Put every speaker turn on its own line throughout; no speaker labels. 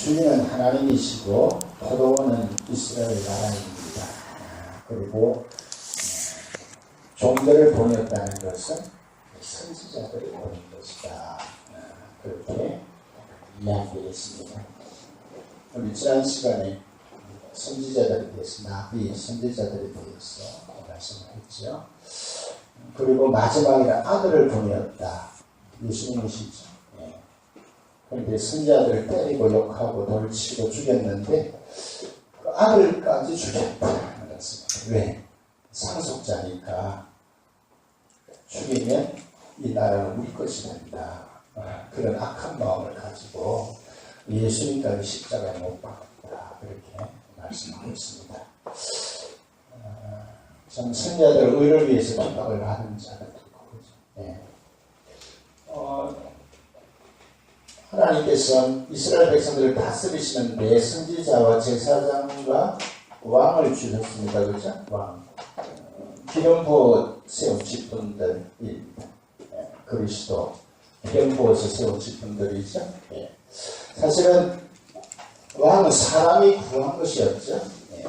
주인은 하나님이시고 포도원은 이스라엘 나라입니다. 아, 그리고 어, 종들을 보냈다는 것은 선지자들을 보낸 것이다. 아, 그렇게 이야기했습니다. 우리 지난 시간에 선지자들에 대해서 나비 선지자들에 대해서 말씀을 했죠. 그리고 마지막에 아들을 보내었다. 예수님이시죠. 예. 그런데 선자들을 때리고 욕하고 돌치고 죽였는데 그 아들까지 죽였다. 왜? 상속자니까 죽이면 이 나라는 우리 것이 된다. 아, 그런 악한 마음을 가지고 예수님까지 십자가에 못 박았다. 그렇게 말씀하고 있습니다. 아, 참 선자들 의를 위해서 핍박을 하는 자들도 있고 그죠. 예. 어, 하나님께서 이스라엘 백성들을 다스리시는데 선지자와 제사장과 왕을 주셨습니다. 그죠? 왕. 기름 부어 세운 직분들입니다. 예, 그리스도 기름 부어서 세운 직분들이죠. 예. 사실은 왕은 사람이 구한 것이었죠. 예.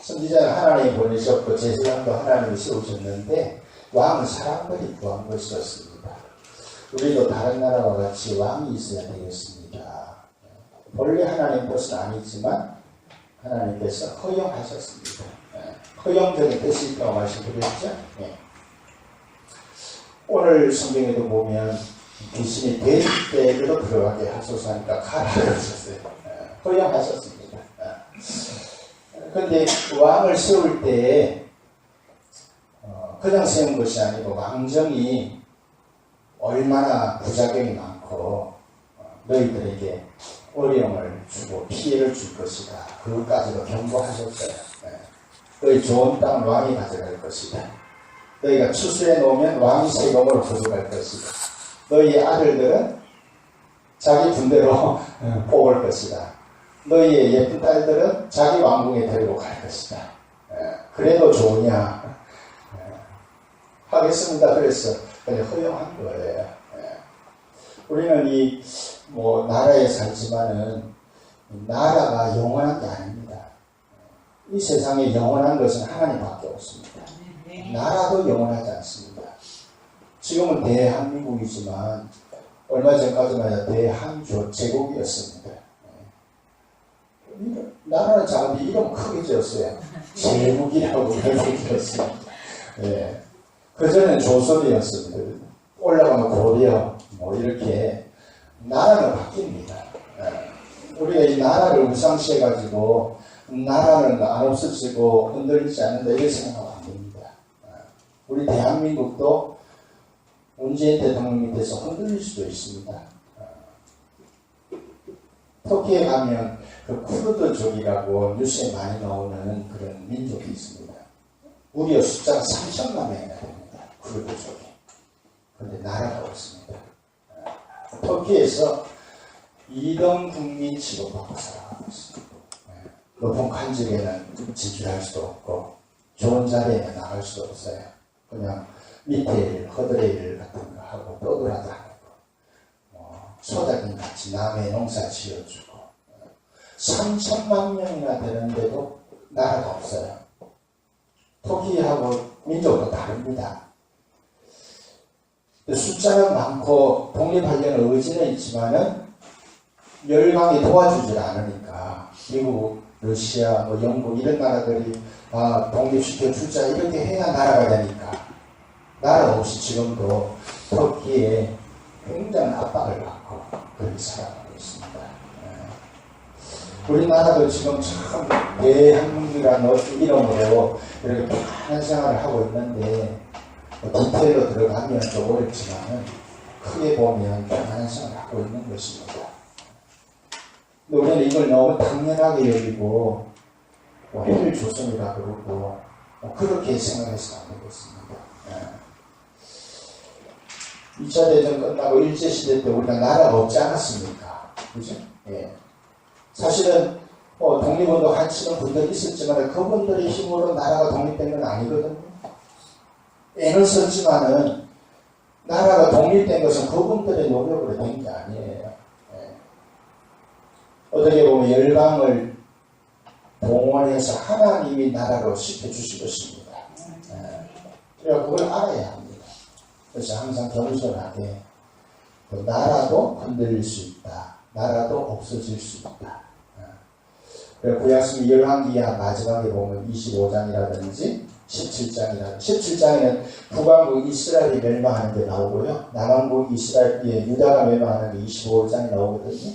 선지자는 하나님이 보내셨고 제사장도 하나님이 세우셨는데 왕은 사람들이 구한 것이었습니다. 우리도 다른 나라와 같이 왕이 있어야 되겠습니다. 본래 하나님 것은 아니지만 하나님께서 허용하셨습니다. 예. 허용적인 뜻이 있다고 말씀드렸죠. 예. 오늘 성경에도 보면 귀신이 대대로 들어가게 하소서 하니까 가라 그러셨어요. 예. 허용하셨습니다. 그런데 왕을 세울 때 어, 그냥 세운 것이 아니고 왕정이 얼마나 부작용이 많고 어, 너희들에게 어려움을 주고 피해를 줄 것이다. 그것까지도 경고하셨어요. 예. 너희 좋은 땅 왕이 가져갈 것이다. 너희가 추수해 놓으면 왕이 세금으로 가져갈 것이다. 너희 아들들은 자기 분대로 뽑을 것이다. 너희의 예쁜 딸들은 자기 왕궁에 데리고 갈 것이다. 예. 그래도 좋으냐? 예. 하겠습니다. 그래서 그냥 허용한 거예요. 예. 우리는 이 뭐 나라에 살지만은 나라가 영원한 게 아닙니다. 이 세상에 영원한 것은 하나님밖에 없습니다. 나라도 영원하지 않습니다. 지금은 대한민국이지만 얼마 전까지만 해도 대한조 제국이었습니다. 예. 나라는 작은데 이름 크게 지었어요. 제국이라고 이렇게 지었어요. 예. 그전엔 조선이었습니다. 올라가면 고려, 뭐 이렇게 나라는 바뀝니다. 예. 우리가 이 나라를 우상시해가지고 나라는 안 없어지고 흔들리지 않는다 이렇게 생각하면 안 됩니다. 예. 우리 대한민국도 문재인 대통령 밑에서 흔들릴 수도 있습니다. 예. 터키에 가면 그 쿠르드족이라고 뉴스에 많이 나오는 그런 민족이 있습니다. 무려 숫자가 3천만 명이나 됩니다. 쿠르드족이. 그런데 나라가 없습니다. 터키에서 2등 국민 취급받고 살아가고 있습니다. 높은 관직에는 진출할 수도 없고 좋은 자리에는 나갈 수도 없어요. 그냥 밑에 일, 허드레 일 같은 거 하고 떠돌아다니고 뭐 소작인 같이 남의 농사 지어주고 3천만 명이나 되는데도 나라가 없어요. 터키하고 민족도 다릅니다. 숫자는 많고 독립하려는 의지는 있지만은 열강이 도와주질 않으니까 미국, 러시아, 뭐 영국 이런 나라들이 아, 독립시켜 주자 이렇게 해야 나라가 되니까 나라 없이 지금도 터키에 굉장한 압박을 받고 그렇게 살아가고 있습니다. 예. 우리나라도 지금 참 대한민국이라는 이름으로 이렇게 편한 생활을 하고 있는데 디테일로 들어가면 좀 어렵지만 크게 보면 생활을 하고 있는 것입니다. 우리는 이걸 너무 당연하게 여기고 뭐 해를 조선이라 그러고 뭐 그렇게 생각해서 안 되겠습니다. 예. 2차 대전 끝나고 일제시대 때 우리가 나라가 없지 않았습니까? 그죠? 예. 사실은 뭐 독립운동 하시는 분들이 있었지만 그분들의 힘으로 나라가 독립된 건 아니거든요. 애는 썼지만은 나라가 독립된 것은 그분들의 노력으로 된 게 아니에요. 예. 어떻게 보면 열방을 동원해서 하나님이 나라로 시켜주신 것입니다. 예. 그래서 그걸 알아야 합니다. 그래서 항상 겸손하게 또 나라도 흔들릴 수 있다. 나라도 없어질 수 있다. 예. 구약성경 열왕기야 마지막에 보면 25장이라든지 17장이라 17장에는 북왕국 이스라엘이 멸망하는 게 나오고요. 남왕국 이스라엘 예, 유다가 멸망하는 게 25장이 나오거든요.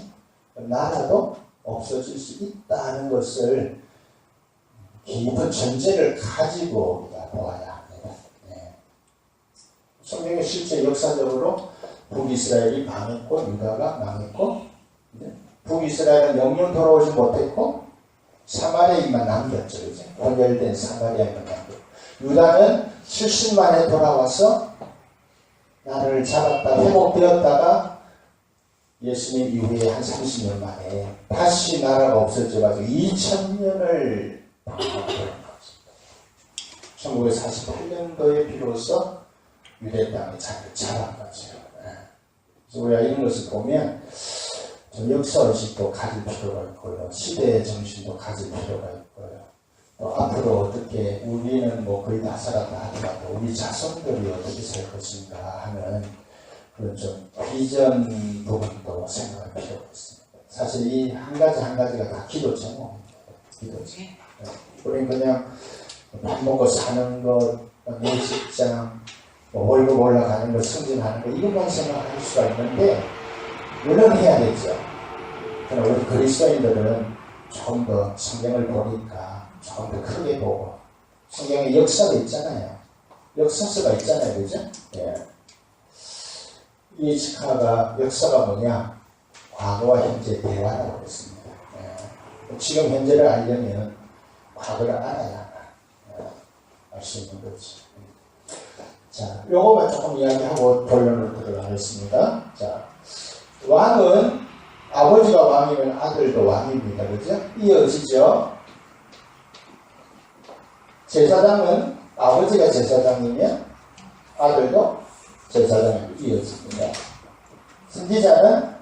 나라도 없어질 수 있다는 것을 깊은 전제를 가지고 우리가 보아야 합니다. 네. 성경에 실제 역사적으로 북이스라엘이 망했고 유다가 망했고 네. 북이스라엘은 영영 돌아오지 못했고 사마리아만 남겼죠. 이제 분열된 사마리아만 남겼고 유다는 70만에 돌아와서 나라를 잡았다 회복되었다가 예수님 이후에 한 30년 만에 다시 나라가 없어져가지고 2000년을 방황하는 것입니다. 1948년도에 비로소 유대 잡은 거죠. 예. 그래서 우리가 이런 것을 보면 좀 역사 의식도 가질 필요가 있고요. 시대의 정신도 가질 필요가 있고 요. 또 앞으로 어떻게 우리는 뭐 거의 다 살았다 하더라도 우리 자손들이 어떻게 살 것인가 하는 그런 좀 비전 부분도 생각할 필요가 있습니다. 사실 이 한 가지 한 가지가 다 기도 제목입니다. 기도 제목. 네. 우리는 그냥 밥 먹고 사는 것, 내 직장, 뭐 월급 올라가는 것, 승진하는 것 이것만 생각할 수가 있는데 물론 해야겠죠. 그러나 우리 그리스도인들은 조금 더 성경을 보니까 더 크게 보고 성경에 역사가 있잖아요. 역사서가 있잖아요. 그죠? 예. 이 직화가 역사가 뭐냐? 과거와 현재 대화라고 했습니다. 예. 지금 현재를 알려면 과거를 알아야 예. 알수 있는 거지. 자, 요거만 조금 이야기하고 본론으로 들어가겠습니다. 자, 왕은 아버지가 왕이면 아들도 왕입니다. 그죠? 이어지죠? 제사장은 아버지가 제사장이면 아들도 제사장으로 이어집니다. 선지자는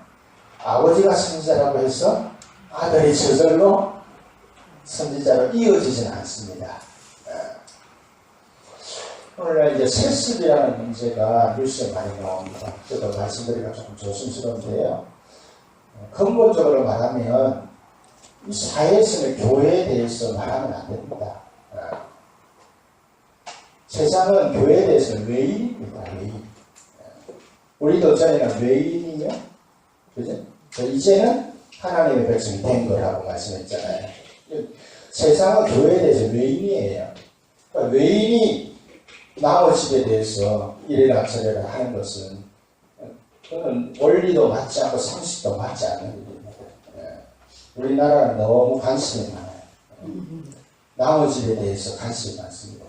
아버지가 선지자라고 해서 아들이 저절로 선지자로 이어지지는 않습니다. 오늘날 이제 세습이라는 문제가 뉴스에 많이 나옵니다. 저도 말씀드리기가 조금 조심스러운데요. 근본적으로 말하면 이 사회에서는 교회에 대해서 말하면 안 됩니다. 세상은 교회에 대해서는 외인입니다. 외인. 우리도 전에는 외인이며, 그죠? 이제는 하나님의 백성이 된 거라고 말씀했잖아요. 세상은 교회에 대해서 외인이에요. 그러니까 외인이 남의 집에 대해서 이래라 저래라 하는 것은 그는 원리도 맞지 않고 상식도 맞지 않는 일입니다. 예. 우리나라는 너무 관심이 많아요. 남의 집에 대해서 관심이 많습니다.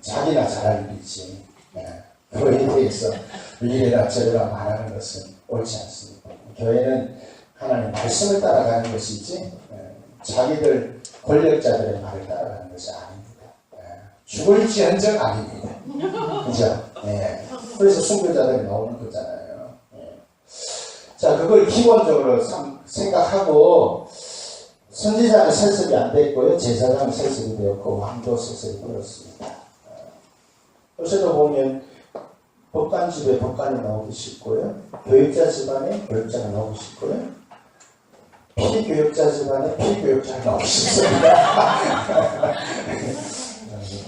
자기나 잘 알겠지. 예. 교회에 대해서 이래라 저래라 말하는 것은 옳지 않습니다. 교회는 하나님 말씀을 따라가는 것이지 예. 자기들 권력자들의 말을 따라가는 것이 아닙니다. 예. 죽을지언정 아닙니다. 그죠? 예. 그래서 순교자들이 나오는 거잖아요. 예. 자, 그걸 기본적으로 생각하고 선지자는 세습이 안 됐고요. 제사장은 세습이 되었고 왕도 세습이 되었습니다. 요새도 보면 법관 집에 법관이 나오기 쉽고요. 교육자 집안에 교육자가 나오기 쉽고요. 피교육자 집안에 피교육자가 나오기 쉽습니다.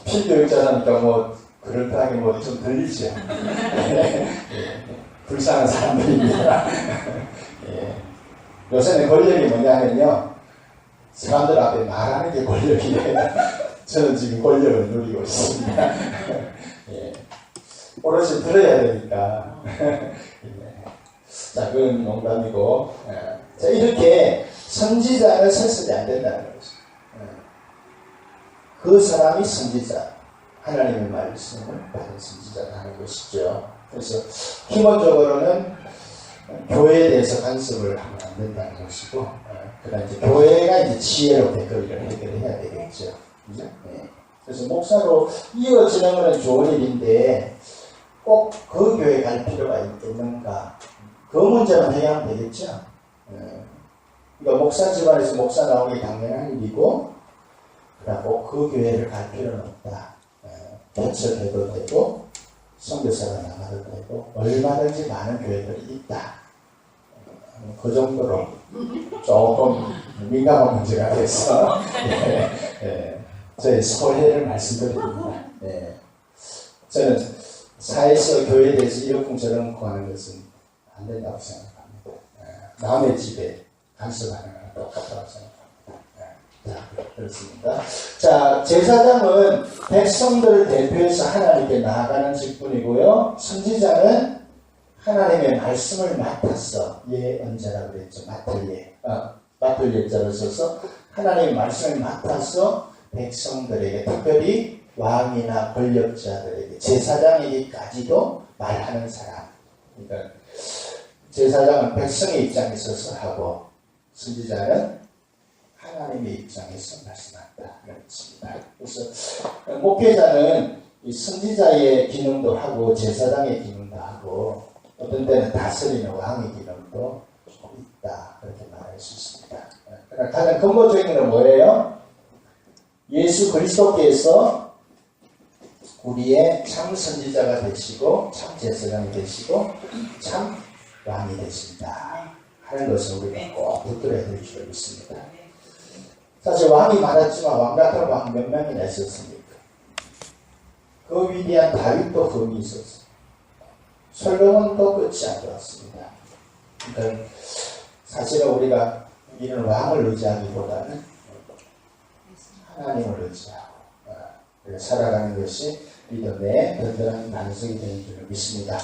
피교육자라니까 뭐 그럴듯하게 뭐 좀 들리죠. 불쌍한 사람들입니다. 예. 요새는 권력이 뭐냐면요. 사람들 앞에 말하는 게 권력이에요. 저는 지금 권력을 누리고 있습니다. 예. 오롯이 들어야 되니까. 예. 자, 그건 농담이고. 예. 자, 이렇게 선지자는 설설이 안 된다는 거죠. 예. 그 사람이 선지자. 하나님의 말씀을 받은 선지자가 하는 것이죠. 그래서 기본적으로는 교회에 대해서 간섭을 하면 안 된다는 것이고, 그다음 이제 교회가 이제 지혜로 댓글을 해결해야 되겠죠. 그죠? 네. 그래서 목사로 이어지는 것은 좋은 일인데 꼭 그 교회 갈 필요가 있는가? 그 문제만 해야 되겠죠. 네. 그러니까 목사 집안에서 목사 나오기 당연한 일이고 그리고 그 교회를 갈 필요는 없다. 개척해도 되고 선교사가 나가도 되고 얼마든지 많은 교회들이 있다. 어, 그 정도로 조금 민감한 문제가 돼서 예, 예, 저희 소회를 말씀드립니다. 예. 저는 사회에서 교회에 대해서 이러쿵저러쿵 하는 것은 안 된다고 생각합니다. 예, 남의 집에 간섭하는 거랑 똑같다고 생각합니다. 예, 자, 그렇습니다. 자, 제사장은 백성들을 대표해서 하나님께 나아가는 직분이고요. 선지자는 하나님의 말씀을 맡았어. 예언자라고 그랬죠. 맡을 예. 어, 맡을 예자를 써서 하나님의 말씀을 맡아서 백성들에게 특별히 왕이나 권력자들에게 제사장에게까지도 말하는 사람. 그러니까 제사장은 백성의 입장에 서서 하고 선지자는 하나님의 입장에서 말씀한다. 그렇습니다. 그래서 목회자는 이 선지자의 기능도 하고 제사장의 기능도 하고 어떤 때는 다스리는 왕의 기능도 있다. 그렇게 말할 수 있습니다. 그러나 가장 근본적인 건 뭐예요? 예수 그리스도께서 우리의 참 선지자가 되시고 참 제사장이 되시고 참 왕이 되신다 하는 것을 우리가 꼭 붙들어야 될줄 믿습니다. 사실 왕이 많았지만 왕 같은 왕 몇 명이나 있었습니까? 그 위대한 다윗도 금이 있었어. 솔로몬도 끝이 안 좋았습니다. 그러니까 사실은 우리가 이런 왕을 의지하기보다는 하나님을 의지하고 어, 살아가는 것이 믿음의 든든한 반석이 되는 줄 믿습니다.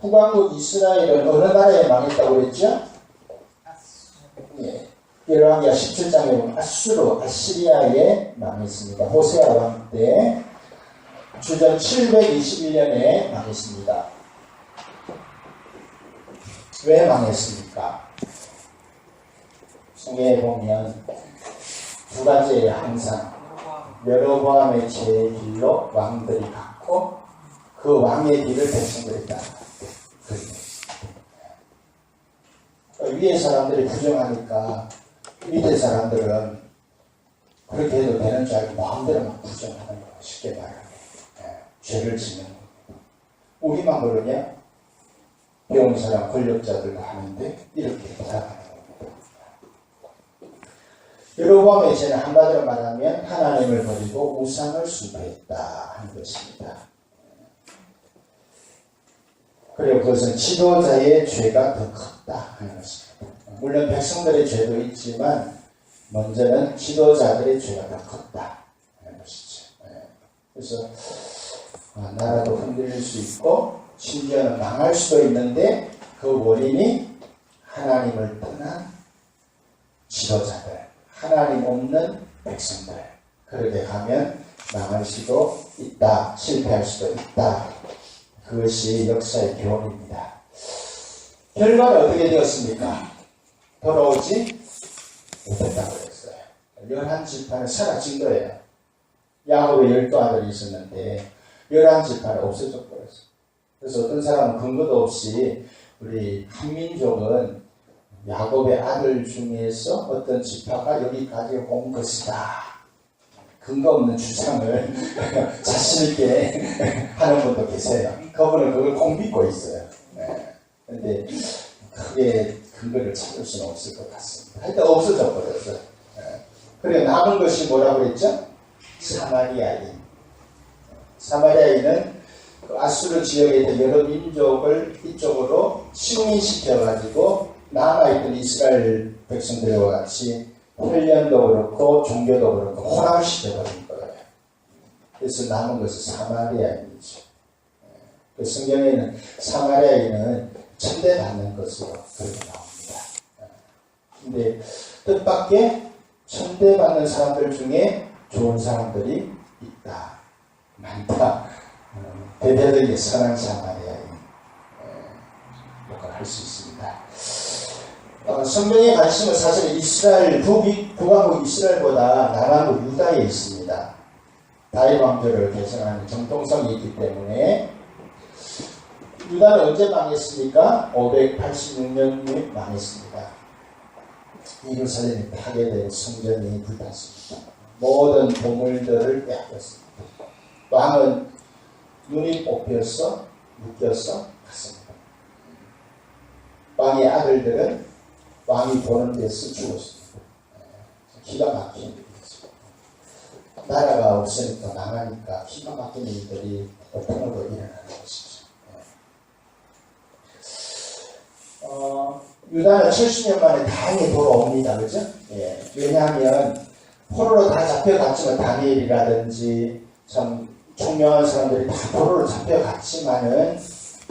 북왕국 이스라엘은 어느 나라에 망했다고 그랬죠? 예. 열왕기하 17장에 보면 아수르, 아시리아에 망했습니다. 호세아 왕 때 주전 721년에 망했습니다. 왜 망했습니까? 성경에 보면 두 가지에 항상 여로보암의 제길로 왕들이 갔고 그 왕의 길을 백성들이 따라갔대. 그 위에 사람들이 부정하니까 밑에 사람들은 그렇게 해도 되는 줄 알고 마음대로 막 부정하는 거야. 쉽게 말하면. 예, 죄를 짓는 겁니다. 우리만 그러냐? 사람, 권력자들도 하는데 이렇게 겁니다. 여로보암의 죄는 한마디로 말하면 하나님을 버리고 우상을 숭배했다 하는 것입니다. 그리고 그것은 지도자의 죄가 더 컸다 하는 것입니다. 물론 백성들의 죄도 있지만 먼저는 지도자들의 죄가 더 컸다 하는 것이죠. 예. 그래서 아, 나라도 흔들릴 수 있고 심지어는 망할 수도 있는데 그 원인이 하나님을 떠난 지도자들, 하나님 없는 백성들. 그렇게 가면 망할 수도 있다, 실패할 수도 있다. 그것이 역사의 교훈입니다. 결과는 어떻게 되었습니까? 돌아오지 못했다고 했어요. 열한 지파는 사라진 거예요. 야곱의 열두 아들이 있었는데 열한 지파는 없어져 버렸어요. 그래서 어떤 사람은 근거도 없이 우리 한민족은 야곱의 아들 중에서 어떤 지파가 여기까지 온 것이다. 근거 없는 주장을 자신있게 하는 분도 계세요. 그분은 그걸 꼭 믿고 있어요. 네. 근데 크게 근거를 찾을 수는 없을 것 같습니다. 하여튼 없어져 버렸어요. 네. 그래 남은 것이 뭐라고 했죠? 사마리아인. 사마리아인은 그 아수르 지역에 있는 여러 민족을 이쪽으로 식민시켜가지고 남아있던 이스라엘 백성들과 같이 훈련도 그렇고 종교도 그렇고 혼합시켜버린 거예요. 그래서 남은 것은 사마리아인이죠. 그 성경에는 사마리아인은 천대받는 것으로 그렇게 나옵니다. 근데 뜻밖의 천대받는 사람들 중에 좋은 사람들이 있다. 많다. 대대적인 선한 사마리아인 역할을 할 수 있습니다. 어, 성경의 관심은 사실 이스라엘 북, 북왕국 이스라엘보다 남왕국 유다에 있습니다. 다윗 왕조를 개성하는 정통성이 있기 때문에 유다는 언제 망했습니까? 586년에 망했습니다. 예루살렘이 파괴된 성전이 불탔습니다. 모든 보물들을 빼앗겼습니다. 왕은 눈이 뽑혀서 묶여서 갔습니다. 왕의 아들들은 왕이 보는 데서 죽었습니다. 기가 막힌 일이죠. 나라가 없으니까 망하니까 기가 막힌 일들이 보통으로 일어나는 것이죠. 어, 유다는 70년 만에 다행히 돌아옵니다. 그죠? 예. 왜냐하면 포로로 다 잡혀갔지만 다니엘이라든지 참 총명한 사람들이 다 포로로 잡혀갔지만은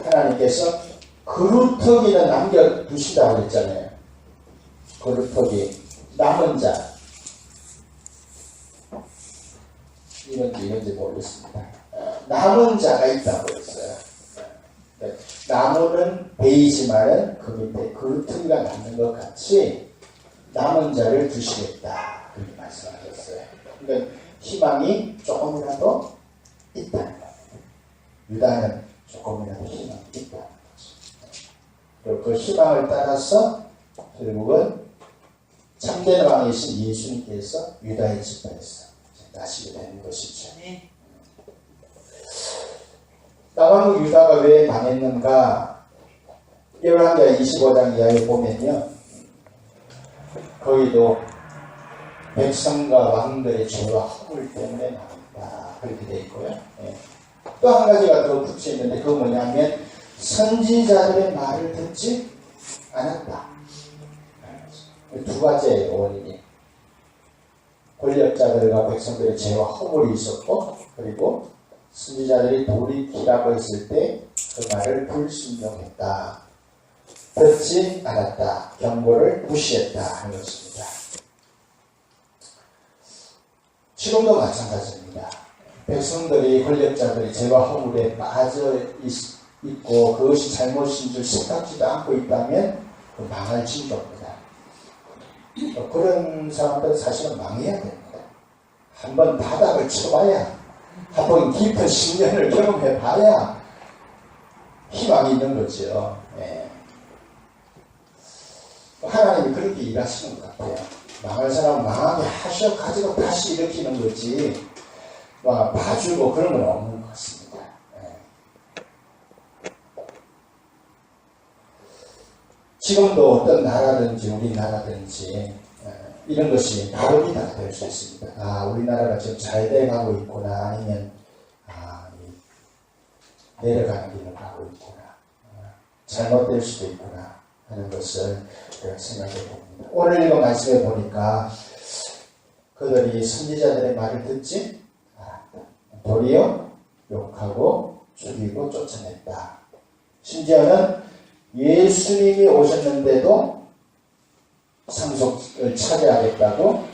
하나님께서 그루터기는 남겨두시다고 그랬잖아요. 그루터기 남은 자 이런지 이런지 모르겠습니다. 어, 남은 자가 있다고 했어요. 네. 나무는 베이지만은 그 밑에 그루터기가 남는 것 같이 남은 자를 두시겠다 그렇게 말씀하셨어요. 그러니까 희망이 조금이라도 있다는 겁니다. 유다는 조금이라도 희망이 있다는 거죠. 그리고 그 희망을 따라서 결국은 참된 왕이신 예수님께서 유다의 집단에서 나시게 되는 것이죠. 나왕국 유다가 왜 망했는가? 열왕기하 25장 이하에 보면요. 거기도 백성과 왕들의 죄와 허물 때문에 망했다. 그렇게 되어 있고요. 예. 또한 가지가 더 붙여 있는데 그건 뭐냐면 선지자들의 말을 듣지 않았다. 두 가지의 원인이 권력자들과 백성들의 죄와 허물이 있었고 그리고 선지자들이 돌이키라고 했을 때 그 말을 불순종했다. 듣지 않았다. 경고를 무시했다 하는 것입니다. 지금도 마찬가지입니다. 백성들이 권력자들이 죄와 허물에 빠져 있, 고 그것이 잘못인 줄 생각지도 않고 있다면 그 망할 징조입니다. 그런 사람들은 사실은 망해야 됩니다. 한번 바닥을 쳐봐야 한 번 깊은 신년을 경험해 봐야 희망이 있는 거죠. 예. 하나님이 그렇게 일하시는 것 같아요. 망할 사람 망하게 하셔 가지고 다시 일으키는 거지. 막 봐주고 그런 건 없는 것 같습니다. 예. 지금도 어떤 나라든지 우리나라든지 예, 이런 것이 바로미터가 될수 있습니다. 아, 우리나라가 지금 잘 돼가고 있구나, 아니면 아, 내려가는 길을 가고 있구나, 아, 잘못될 수도 있구나 하는 것을 생각해 봅니다. 오늘 읽은 말씀에 보니까 그들이 선지자들의 말을 듣지 도리어 욕하고 죽이고 쫓아냈다. 심지어는 예수님이 오셨는데도 상속을 차지하겠다고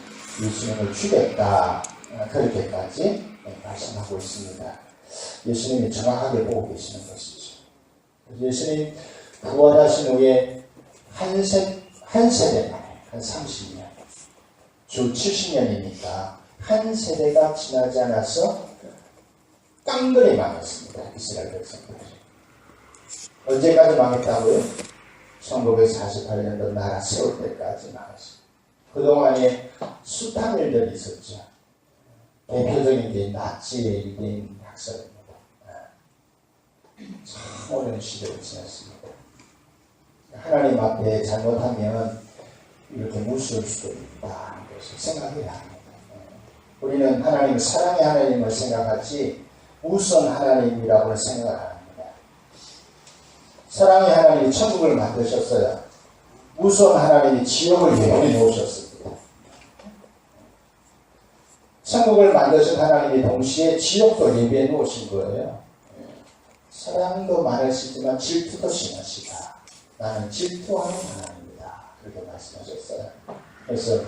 예수님을 죽였다. 그렇게까지 말씀하고 있습니다. 예수님이 정확하게 보고 계시는 것이죠. 예수님 부활하신 후에 한, 세, 한 세대 만에, 한 30년, 주 70년이니까 한 세대가 지나지 않아서 깡그리 망했습니다. 이스라엘 백성들이. 언제까지 망했다고요? 1948년도 나라 세울 때까지 망했습니다. 그동안에 숱한 일들이 있었죠. 대표적인 게 나치의 유대인 학살입니다. 참 오랜 시대를 지났습니다. 하나님 앞에 잘못하면 이렇게 무서울 수도 있다. 생각해야 합니다. 우리는 하나님 사랑의 하나님을 생각하지 우선 하나님이라고는 생각을 합니다. 사랑의 하나님이 천국을 만드셨어요. 우선 하나님이 지옥을 예언해 놓으셨습니다. 천국을 만드신 하나님이 동시에 지옥도 예비해 놓으신 거예요. 사랑도 많으시지만 질투도 심하시다. 나는 질투하는 하나님이다. 그렇게 말씀하셨어요. 그래서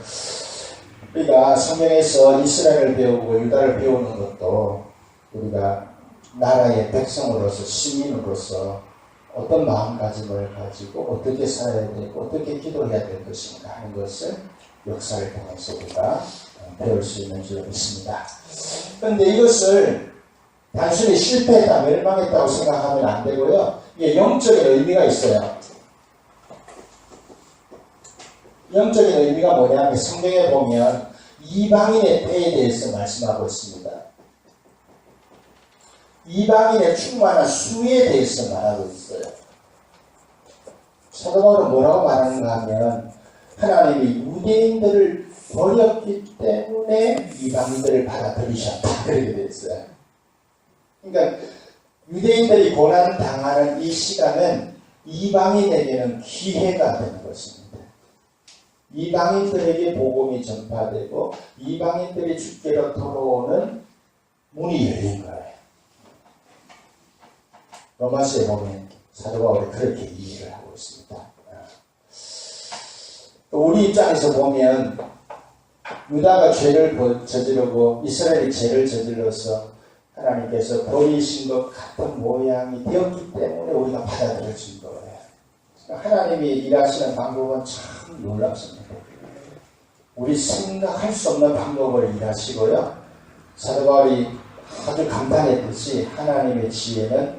우리가 성경에서 이스라엘을 배우고 유다를 배우는 것도 우리가 나라의 백성으로서 시민으로서 어떤 마음가짐을 가지고 어떻게 살아야 되고 어떻게 기도해야 될 것인가 하는 것을 역사를 통해서 우리가 배울 수 있는 줄 믿습니다. 그런데 이것을 단순히 실패했다, 멸망했다고 생각하면 안 되고요. 이게 영적인 의미가 있어요. 영적인 의미가 뭐냐면 성경에 보면 이방인의 때에 대해서 말씀하고 있습니다. 이방인의 충만한 수에 대해서 말하고 있어요. 사도 바울은 뭐라고 말하는가 하면 하나님이 유대인들을 버렸기 때문에 이방인들을 받아들이셨다 그렇게 있어요. 그러니까 유대인들이 고난 당하는 이 시간은 이방인에게는 기회가 되는 것입니다. 이방인들에게 복음이 전파되고 이방인들이 주께로 돌아오는 문이 열린 거예요. 로마서에 보면 사도 바울이 그렇게 이해를 하고 있습니다. 우리 입장에서 보면 유다가 죄를 저지르고 이스라엘이 죄를 저질러서 하나님께서 버리신 것 같은 모양이 되었기 때문에 우리가 받아들여진 거예요. 하나님이 일하시는 방법은 참 놀랍습니다. 우리 생각할 수 없는 방법을 일하시고요. 사도 바울이 아주 간단했듯이 하나님의 지혜는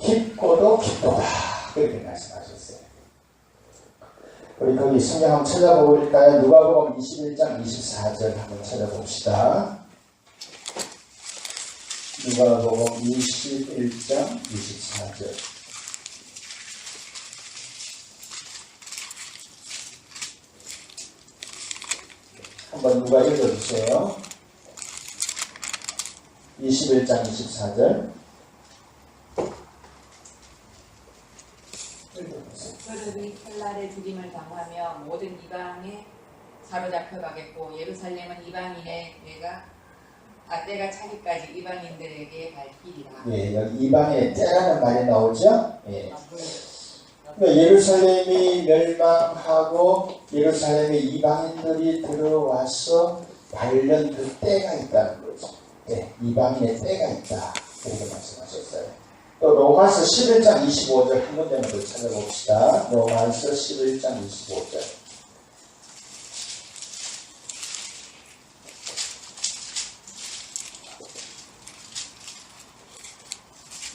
깊고도 깊도다. 그렇게 말씀하셨어요. 우리 거기 성경 한번 찾아볼까요? 누가복음 21장 24절 한번 찾아봅시다. 누가복음 21장 24절. 한번 누가 읽어주세요. 21장 24절.
그들이 헬라의 죽임을 당하며 모든 이방에 사로잡혀 가겠고 예루살렘은 이방인의 뇌가 아 때가 차기까지 이방인들에게 갈 길이라.
예, 여기 이방의 때라는 말이 나오죠. 예. 그러니까 예루살렘이 멸망하고 예루살렘에 이방인들이 들어와서 발견 그 때가 있다는 거죠. 네, 이방인의 때가 있다. 이렇게 말씀하셨어요. 또 로마서 11장 25절 한 군데만 더 찾아봅시다. 로마서 11장 25절.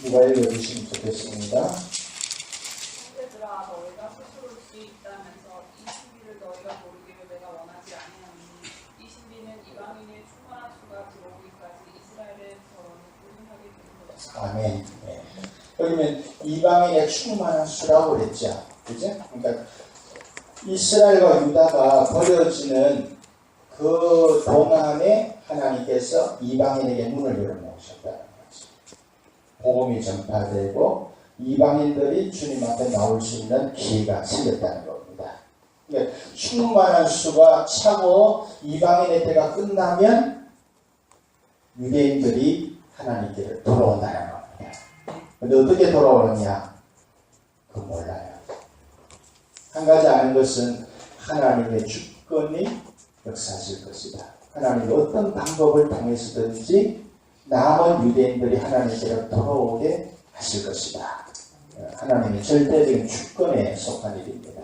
누가 읽어주시면 좋겠습니다.
형제들아 너희가 스스로 수 있다면서 이 신비를 너희가 모르기를 내가 원하지 아니하니 이 신비는 이방인의 충만한 수가 들어오기까지 이스라엘의 결혼을 꾸준하게 되는 것이다.
아멘. 네. 여기는 이방인의 충만한 수라고 그랬죠. 그죠? 그러니까 이스라엘과 유다가 버려지는 그 동안에 하나님께서 이방인에게 문을 열어놓으셨다는 거죠. 복음이 전파되고 이방인들이 주님 앞에 나올 수 있는 기회가 생겼다는 겁니다. 그러니까 충만한 수가 차고 이방인의 때가 끝나면 유대인들이 하나님께로 돌아온다는. 근데 어떻게 돌아오느냐? 그 몰라요. 한 가지 아는 것은 하나님의 주권이 역사하실 것이다. 하나님이 어떤 방법을 통해서든지 남은 유대인들이 하나님께로 돌아오게 하실 것이다. 하나님의 절대적인 주권에 속한 일입니다.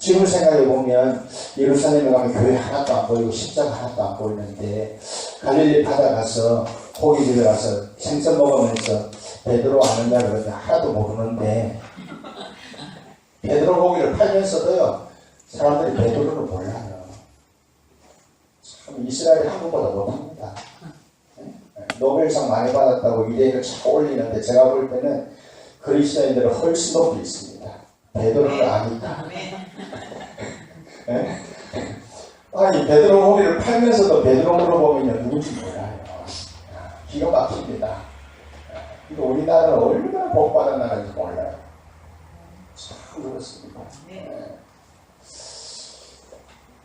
지금 생각해 보면 예루살렘에 가면 교회 하나도 안 보이고 십자가 하나도 안 보이는데 갈릴리 바다 가서 고기 집에 가서 생선 먹으면서 베드로 아느냐 그러면 하나도 모르는데 베드로 고기를 팔면서도요 사람들이 베드로를 몰라요. 참 이스라엘이 한국보다 못합니다. 네? 노벨상 많이 받았다고 유대인을 자꾸 올리는데 제가 볼 때는 그리스도인들은 훨씬 높이 있습니다. 베드로를 아니까. 네? 아니 베드로 고기를 팔면서도 베드로 물어보면 누군지 몰라요. 기가 막힙니다. 이거 우리나라는 얼마나 복받은 나라인지 몰라요. 참 그렇습니다. 네.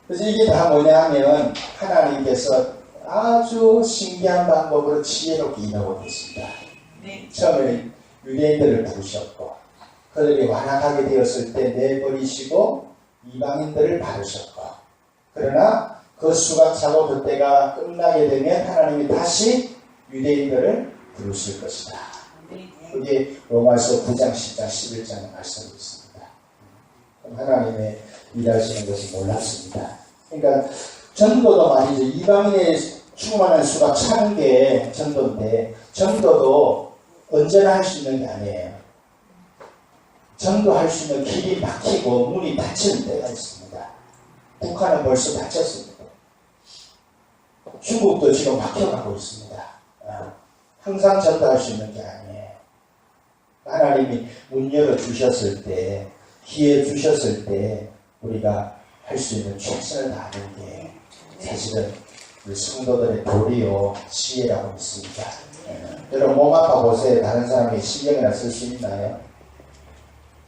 그래서 이게 다 뭐냐 하면 하나님께서 아주 신기한 방법으로 지혜롭게 임하고 계십니다. 처음에 유대인들을 부르셨고 그들이 완악하게 되었을 때 내버리시고 이방인들을 받으셨고 그러나 그 수가 차고 그때가 끝나게 되면 하나님이 다시 유대인들을 부르실 것이다. 그게 로마서 9장, 10장, 11장에 말씀하고 있습니다. 하나님의 일하시는 것이 몰랐습니다. 그러니까 전도도 말이죠. 이방인의 충만한 수가 차는 게 전도인데 전도도 언제나 할 수 있는 게 아니에요. 전도할 수 있는 길이 막히고 문이 닫히는 때가 있습니다. 북한은 벌써 닫혔습니다. 중국도 지금 막혀가고 있습니다. 아, 항상 전도할 수 있는 게 아니에요. 하나님이 문 열어 주셨을 때, 기회 주셨을 때, 우리가 할 수 있는 최선을 다하는 게 사실은 우리 성도들의 도리요, 지혜라고 믿습니다. 여러분 몸 아파 보세요. 다른 사람이 신경이나 쓸 수 있나요?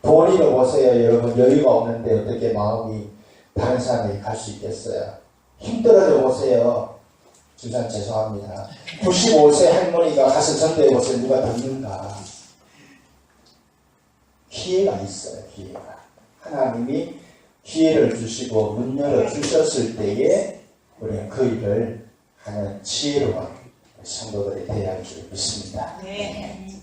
도리로 보세요. 여러분 여유가 없는데 어떻게 마음이 다른 사람에게 갈 수 있겠어요? 힘들어져 보세요. 주상 죄송합니다. 95세 할머니가 가서 전도해 보세요. 누가 듣는가? 기회가 있어요. 기회가. 하나님이 기회를 주시고 문 열어 주셨을 때에 우리가 그 일을 하는 지혜로운 성도들이 되어야 할 줄 믿습니다.
네.